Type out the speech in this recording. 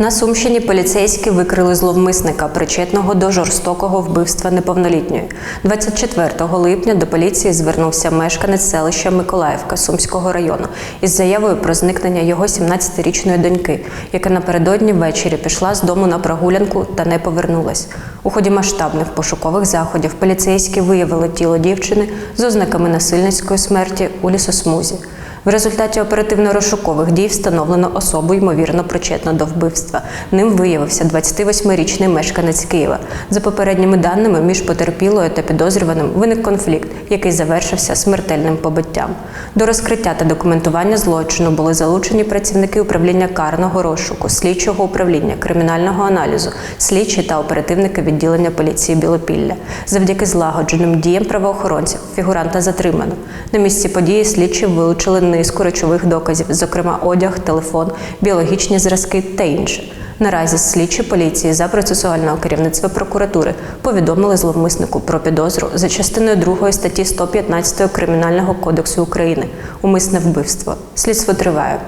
На Сумщині поліцейські викрили зловмисника, причетного до жорстокого вбивства неповнолітньої. 24 липня до поліції звернувся мешканець селища Миколаївка Сумського району із заявою про зникнення його 17-річної доньки, яка напередодні ввечері пішла з дому на прогулянку та не повернулась. У ході масштабних пошукових заходів поліцейські виявили тіло дівчини з ознаками насильницької смерті у лісосмузі. В результаті оперативно-розшукових дій встановлено особу, ймовірно, причетну до вбивства. Ним виявився 28-річний мешканець Києва. За попередніми даними, між потерпілою та підозрюваним виник конфлікт, який завершився смертельним побиттям. До розкриття та документування злочину були залучені працівники управління карного розшуку, слідчого управління, кримінального аналізу, слідчі та оперативники відділення поліції Білопілля. Завдяки злагодженим діям правоохоронців фігуранта затримано. На місці події слідчі вилучили низку речових доказів, зокрема одяг, телефон, біологічні зразки та інше. Наразі слідчі поліції за процесуального керівництва прокуратури повідомили зловмиснику про підозру за частиною 2 статті 115 Кримінального кодексу України умисне вбивство. Слідство триває.